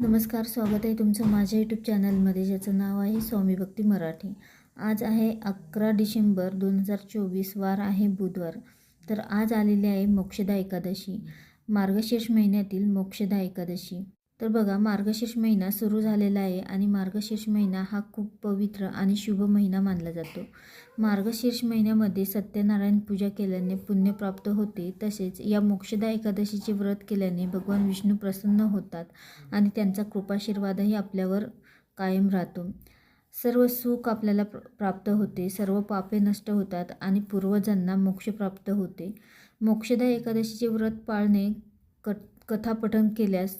नमस्कार स्वागत आहे तुमचं माझ्या यूट्यूब चॅनलमध्ये ज्याचं नाव आहे स्वामी भक्ती मराठी. आज आहे अकरा डिसेंबर दोन हजार चोवीस वार आहे बुधवार. तर आज आलेली आहे मोक्षदा एकादशी मार्गशीर्ष महिन्यातील मोक्षदा एकादशी. तर बघा मार्गशीर्ष महिना सुरू झालेला आहे आणि मार्गशीर्ष महिना हा खूप पवित्र आणि शुभ महिना मानला जातो. मार्गशीर्ष महिन्यामध्ये सत्यनारायण पूजा केल्याने पुण्य प्राप्त होते. तसेच या मोक्षदा एकादशीचे व्रत केल्याने भगवान विष्णू प्रसन्न होतात आणि त्यांचा कृपाशीर्वादही आपल्यावर कायम राहतो. सर्व सुख आपल्याला प्र प्राप्त होते. सर्व पापे नष्ट होतात आणि पूर्वजांना मोक्ष प्राप्त होते. मोक्षदा एकादशीचे व्रत पाळणे कट कथापठन केल्यास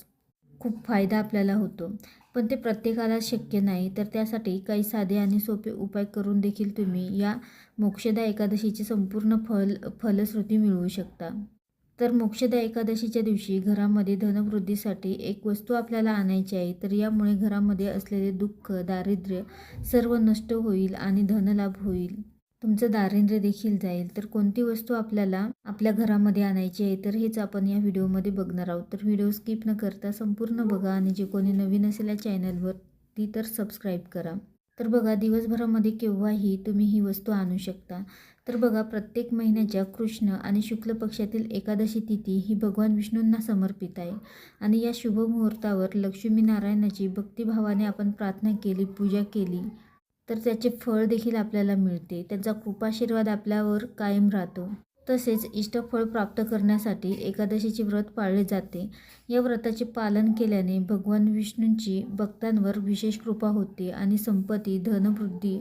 खूप फायदा आपल्याला होतो. पण ते प्रत्येकाला शक्य नाही. तर त्यासाठी काही साधे आणि सोपे उपाय करून देखील तुम्ही या मोक्षदा एकादशीची संपूर्ण फल फलश्रुती मिळवू शकता. तर मोक्षदा एकादशीच्या दिवशी घरामध्ये धनवृद्धीसाठी एक वस्तू आपल्याला आणायची आहे. तर यामुळे घरामध्ये असलेले दुःख दारिद्र्य सर्व नष्ट होईल आणि धनलाभ होईल. तुमचं दारिद्र्य देखील जाईल. तर कोणती वस्तू आपल्याला आपल्या घरामध्ये आणायची आहे तर हेच आपण या व्हिडिओमध्ये बघणार आहोत. तर व्हिडिओ स्किप न करता संपूर्ण बघा आणि जे कोणी नवीन असेल या चॅनलवर ती तर सबस्क्राईब करा. तर बघा दिवसभरामध्ये केव्हाही तुम्ही ही वस्तू आणू शकता. तर बघा प्रत्येक महिन्याच्या कृष्ण आणि शुक्ल पक्षातील एकादशी तिथी ही भगवान विष्णूंना समर्पित आहे. आणि या शुभ मुहूर्तावर लक्ष्मीनारायणाची भक्तिभावाने आपण प्रार्थना केली पूजा केली. तर त्याचे फळ देखील आपल्याला मिळते. त्यांचा कृपाशीर्वाद आपल्यावर कायम राहतो. तसेच इष्टफळ प्राप्त करण्यासाठी एकादशीचे व्रत पाळले जाते. या व्रताचे पालन केल्याने भगवान विष्णूंची भक्तांवर विशेष कृपा होते आणि संपत्ती धनवृद्धी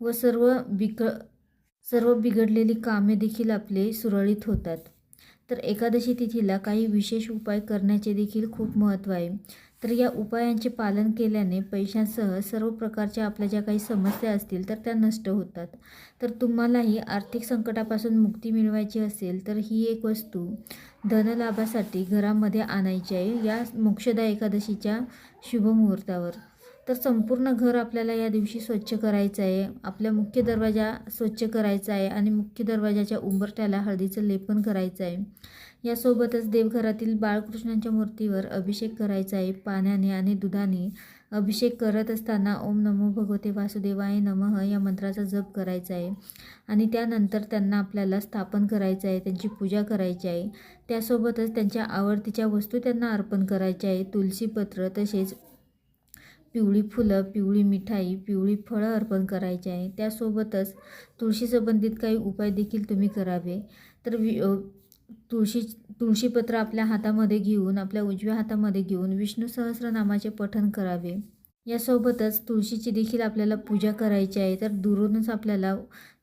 व सर्व बिक सर्व बिघडलेली कामे देखील आपले सुरळीत होतात. तर एकादशी तिथीला काही विशेष उपाय करण्याचे देखील खूप महत्त्व आहे. तर या उपायांचे पालन केल्याने पैशांसह सर्व प्रकारच्या आपल्या ज्या काही समस्या असतील तर त्या नष्ट होतात. तर तुम्हालाही आर्थिक संकटापासून मुक्ती मिळवायची असेल तर ही एक वस्तू धनलाभासाठी घरामध्ये आणायची आहे या मोक्षदा एकादशीच्या शुभमुहूर्तावर तर संपूर्ण घर आपल्याला या दिवशी स्वच्छ करायचं आहे. आपल्या मुख्य दरवाजा स्वच्छ करायचा आहे आणि मुख्य दरवाजाच्या उंबरट्याला हळदीचं लेपन करायचं आहे. यासोबतच देवघरातील बाळकृष्णांच्या मूर्तीवर अभिषेक करायचा आहे. पाण्याने आणि दुधाने अभिषेक करत असताना ओम नमो भगवते वासुदेवाय नमः या मंत्राचा जप करायचा आहे. आणि त्यानंतर त्यांना आपल्याला स्थापन करायचं आहे. त्यांची पूजा करायची आहे. त्यासोबतच त्यांच्या आवडतीच्या वस्तू त्यांना अर्पण करायच्या आहे. तुलसीपत्र तसेच पिवळी फुलं पिवळी मिठाई पिवळी फळं अर्पण करायची आहे. त्यासोबतच तुळशी संबंधित काही उपाय देखील तुम्ही करावे. तर वि तुळशी तुळशीपत्र आपल्या हातामध्ये घेऊन आपल्या उजव्या हातामध्ये घेऊन विष्णू सहस्रनामाचे पठण करावे. यासोबतच तुळशीची देखील आपल्याला पूजा करायची आहे. तर दुरूनच आपल्याला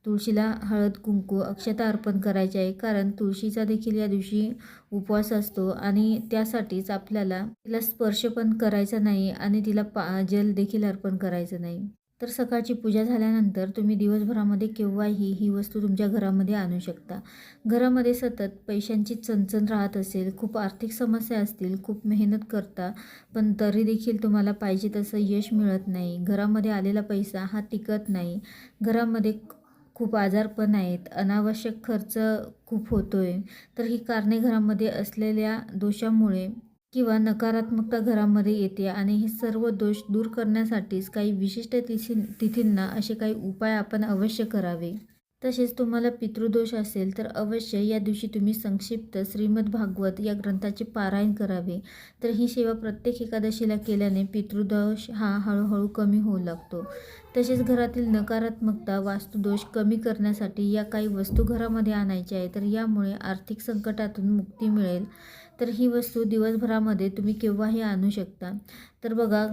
तुळशीला हळद कुंकू अक्षता अर्पण करायचे आहे. कारण तुळशीचा देखील या दिवशी उपवास असतो आणि त्यासाठीच आपल्याला तिला स्पर्श पण करायचा नाही आणि तिला पा जल देखील अर्पण करायचं नाही. तर सकाळची पूजा झाल्यानंतर तुम्ही दिवसभरामध्ये केव्हाही ही वस्तू तुमच्या घरामध्ये आणू शकता. घरामध्ये सतत पैशांची चणचण राहत असेल खूप आर्थिक समस्या असतील खूप मेहनत करता पण तरी देखील तुम्हाला पाहिजे तसं यश मिळत नाही. घरामध्ये आलेला पैसा हा टिकत नाही. घरामध्ये खूप आजारपण आहेत. अनावश्यक खर्च खूप होतो आहे तर ही कारणे घरामध्ये असलेल्या दोषामुळे किंवा नकारात्मकता घरामध्ये येते आणि हे सर्व दोष दूर करण्यासाठीच काही विशिष्ट तिथी तिथींना असे काही उपाय आपण अवश्य करावे. तसेच तुम्हाला पितृदोष असेल तर अवश्य या दिवशी तुम्ही संक्षिप्त श्रीमद भागवत या ग्रंथाचे पारायण करावे. तर ही सेवा प्रत्येक एकादशीला केल्याने पितृदोष हा हळूहळू कमी होऊ लागतो. तसेच घरातील नकारात्मकता वास्तुदोष कमी करण्यासाठी या काही वस्तू घरामध्ये आणायच्या आहे तर यामुळे आर्थिक संकटातून मुक्ती मिळेल. तर ही वस्तू दिवसभरामध्ये तुम्ही केव्हाही आणू शकता. तर बघा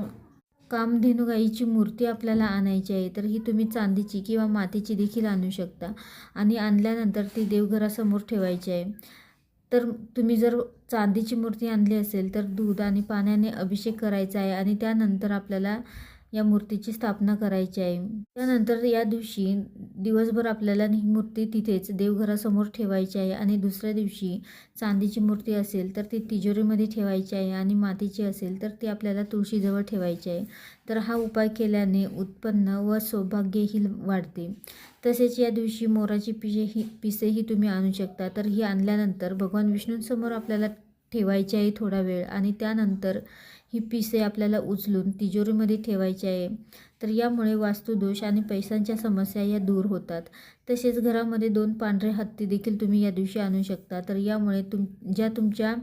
कामधेनू गाईची मूर्ती आपल्याला आणायची आहे तर ही तुम्ही चांदीची किंवा मातीची देखील आणू शकता. आणि आणल्यानंतर ती देवघरासमोर ठेवायची आहे. तर तुम्ही जर चांदीची मूर्ती आणली असेल तर दूध आणि पाण्याने अभिषेक करायचा आहे आणि त्यानंतर आपल्याला या मूर्तीची स्थापना करायची आहे. त्यानंतर या दिवशी दिवसभर आपल्याला ही मूर्ती तिथेच देवघरासमोर ठेवायची आहे आणि दुसऱ्या दिवशी चांदीची मूर्ती असेल तर ती तिजोरीमध्ये ठेवायची आहे आणि मातीची असेल तर ती आपल्याला तुळशीजवळ ठेवायची आहे. तर हा उपाय केल्याने उत्पन्न व सौभाग्यही वाढते. तसेच या दिवशी मोराची पिसे ही पिसेही तुम्ही आणू शकता. तर ही आणल्यानंतर भगवान विष्णूंसमोर आपल्याला ठेवायची आहे थोडा वेळ आणि त्यानंतर ही पिसे आपल्याला उचलून तिजोरीमध्ये ठेवायची आहे. तर यामुळे वास्तुदोष आणि पैशांच्या समस्या या दूर होतात. तसेच घरामध्ये दोन पांढरे हत्ती देखील तुम्ही या दिवशी आणू शकता. तर यामुळे तुम ज्या तुमच्या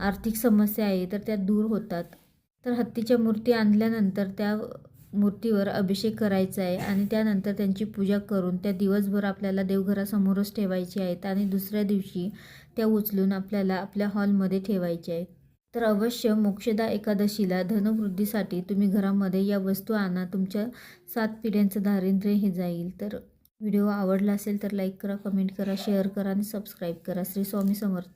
आर्थिक समस्या आहे तर त्या दूर होतात. तर हत्तीच्या मूर्ती आणल्यानंतर त्या मूर्तीवर अभिषेक करायचा आहे आणि त्यानंतर त्यांची पूजा करून त्या दिवसभर आपल्याला देवघरासमोरच ठेवायची आहेत आणि दुसऱ्या दिवशी त्या उचलून आपल्याला आपल्या हॉलमध्ये ठेवायच्या आहेत. तर अवश्य मोक्षदा एकादशीला धनवृद्धीसाठी तुम्ही घरामध्ये या वस्तू आणा. तुमच्या सात पिढ्यांचं दारिद्र्य हे जाईल. तर व्हिडिओ आवडला असेल तर लाईक करा कमेंट करा शेअर करा आणि सबस्क्राईब करा. श्री स्वामी समर्थ.